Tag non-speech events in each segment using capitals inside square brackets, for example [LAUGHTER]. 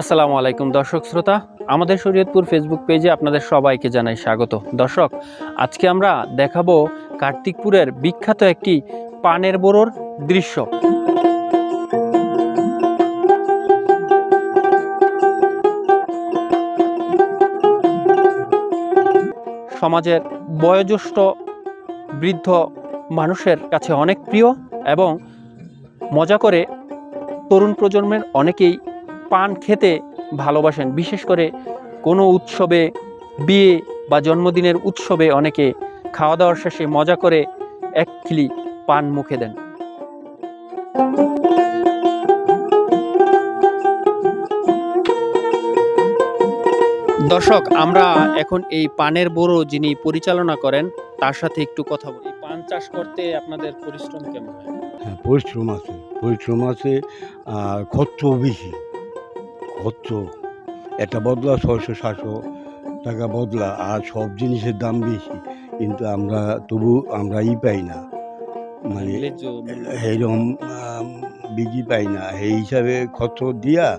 আসসালামু আলাইকুম, দর্শক শ্রোতা। আমাদের শরীয়তপুর ফেসবুক পেজে আপনাদের সবাইকে জানাই স্বাগত। দর্শক, আজকে আমরা দেখাবো কার্তিকপুরের বিখ্যাত একটি পানের বড়োর দৃশ্য। সমাজের বয়োজ্যেষ্ঠ বৃদ্ধ মানুষের কাছে অনেক প্রিয় এবং মজা করে তরুণ প্রজন্মের অনেকেই পান খেতে ভালোবাসেন। বিশেষ করে কোনো উৎসবে, বিয়ে বা জন্মদিনের উৎসবে অনেকে খাওয়া দাওয়ার শেষে মজা করে এক খিলি পান মুখে দেন। দর্শক, আমরা এখন এই পানের বড় যিনি পরিচালনা করেন, তার সাথে একটু কথা বলি। পান চাষ করতে আপনাদের পরিশ্রম কেমন হয়? হ্যাঁ পরিশ্রম আছে। পরিশ্রম আছে, আর খরচ বেশি। খরচ একটা বদলা ছয়শো সাতশো টাকা বদলা আর সব জিনিসের দাম বেশি। কিন্তু আমরা তবু আমরা ই পাই না। মানে। এইরকম বিজি পাই না। এই হিসাবে খরচ দিয়া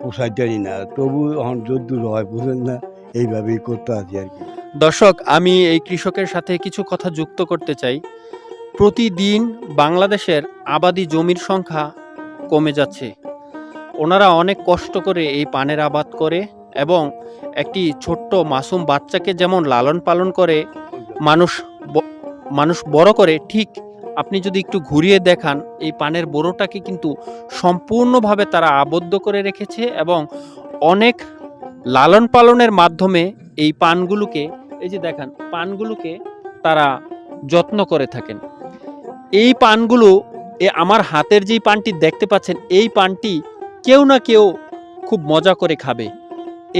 পোষাইতারি না। তবু এখন যদ্দূর হয় বুঝেন না? এইভাবেই করতে আছি আর কি। দর্শক আমি এই কৃষকের সাথে কিছু কথা যুক্ত করতে চাই। প্রতিদিন বাংলাদেশের আবাদি জমির সংখ্যা কমে যাচ্ছে। ওনারা অনেক কষ্ট করে এই পানের আবাদ করে এবং একটি ছোট্ট মাসুম বাচ্চাকে যেমন লালন পালন করে, মানুষ মানুষ বড় করে, ঠিক আপনি যদি একটু ঘুরিয়ে দেখান, এই পানের বড়োটাকে কিন্তু সম্পূর্ণভাবে তারা আবদ্ধ করে রেখেছে এবং অনেক লালন পালনের মাধ্যমে এই পানগুলোকে, এই যে দেখান, পানগুলোকে তারা যত্ন করে থাকেন। এই পানগুলো, এ আমার হাতের যেই পানটি দেখতে পাচ্ছেন, এই পানটি কেউ না কেউ খুব মজা করে খাবে।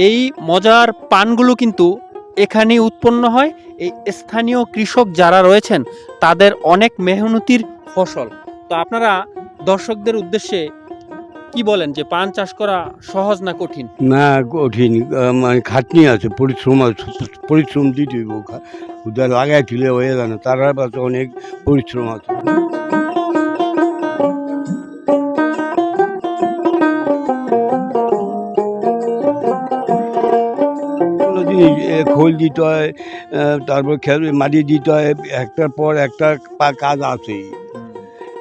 এই মজার পানগুলো কিন্তু এখানেই উৎপন্ন হয়। এই স্থানীয় কৃষক যারা রয়েছেন, তাদের অনেক মেহনতির ফসল। তো আপনারা দর্শকদের উদ্দেশ্যে কি বলেন যে পান চাষ করা সহজ না কঠিন? না, কঠিন। মানে খাটনি আছে, পরিশ্রম আছে, পরিশ্রম দিতে লাগাই তুলে হয়ে না তার অনেক পরিশ্রম আছে। খোল দিতে হয় তারপর খেল মাটি দিতে হয় একটার পর একটা পা- কাজ আছেই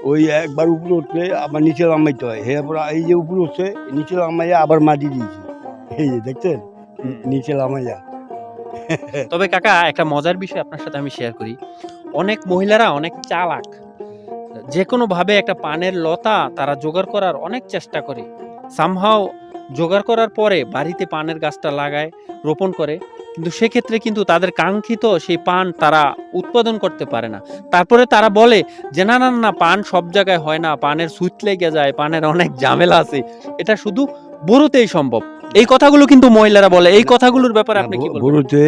ওই একবার উপরে উঠলে আবার নিচে নামাইতে হয়। এরপর এই যে উপরে উঠছে নিচে নামাইয়া আবার মাটি দিয়েছি। এই যে দেখছেন। নিচে নামাইয়া। তবে কাকা একটা মজার বিষয় আপনার সাথে আমি শেয়ার করি। অনেক মহিলারা অনেক চালাক। যে কোনো ভাবে একটা পানের লতা তারা জোগাড় করার অনেক চেষ্টা করে। সামহাও জোগাড় করার পরে বাড়িতে পানের গাছটা লাগায় রোপণ করে। কিন্তু সেক্ষেত্রে কিন্তু তাদের কাঙ্ক্ষিত সেই পান তারা উৎপাদন করতে পারে না। তারপরে তারা বলে যে না না না পান সব জায়গায় হয় না। পানের সুইচ লেগে যায় পানের অনেক ঝামেলা আছে। এটা শুধু বড়তেই সম্ভব। এই কথাগুলো কিন্তু মহিলারা বলে। এই কথাগুলোর ব্যাপারে আপনি কি বড়তে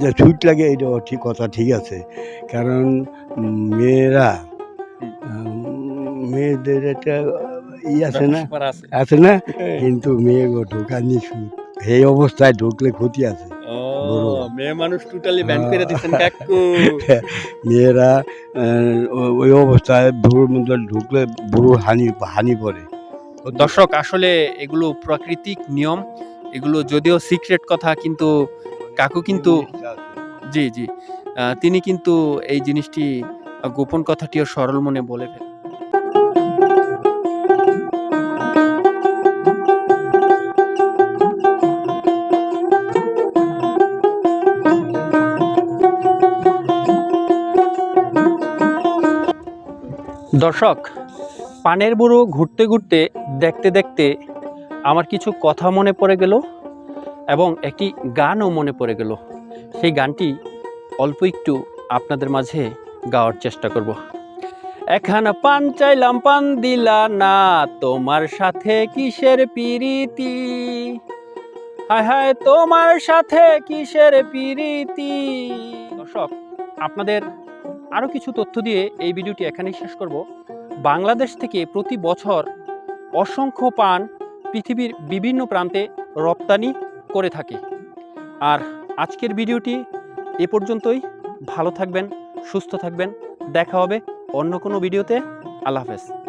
যে ছুট লাগে এটা ঠিক কথা ঠিক আছে। কারণ মেয়েরা মেয়েদের একটা ই আছে না? আছে। না? কিন্তু মেয়ে গো ঢোকানি সুদ এই অবস্থায় ঢুকলে ক্ষতি আছে। মেয়ে মানুষ টোটালি ব্যান করে হ্যাঁ। দিচ্ছেন কাকু। [LAUGHS] মেয়েরা ওই অবস্থায় মধ্যে ঢুকলে বুড়োর হানি হানি পড়ে। দর্শক আসলে এগুলো প্রাকৃতিক নিয়ম। এগুলো যদিও সিক্রেট কথা কিন্তু কাকু কিন্তু জি জি। তিনি কিন্তু এই জিনিসটি গোপন কথাটিও সরল মনে বলে ফেলেন। দর্শক, পানের বুড়ো ঘুরতে ঘুরতে, দেখতে দেখতে আমার কিছু কথা মনে পড়ে গেল এবং একটি গানও মনে পড়ে গেল। সেই গানটি অল্প একটু আপনাদের মাঝে গাওয়ার চেষ্টা করব। এখানে পান চাইলাম, পান দিলা না, তোমার সাথে কিসের পিরিতি? হায় হায়, তোমার সাথে কিসের পিরিতি? দর্শক, আপনাদের আরও কিছু তথ্য দিয়ে এই ভিডিওটি এখানেই শেষ করব। বাংলাদেশ থেকে প্রতি বছর অসংখ্য পান পৃথিবীর বিভিন্ন প্রান্তে রপ্তানি করে থাকে। আর আজকের ভিডিওটি এ পর্যন্তই। ভালো থাকবেন, সুস্থ থাকবেন। দেখা হবে অন্য কোনো ভিডিওতে। আল্লাহ হাফেজ।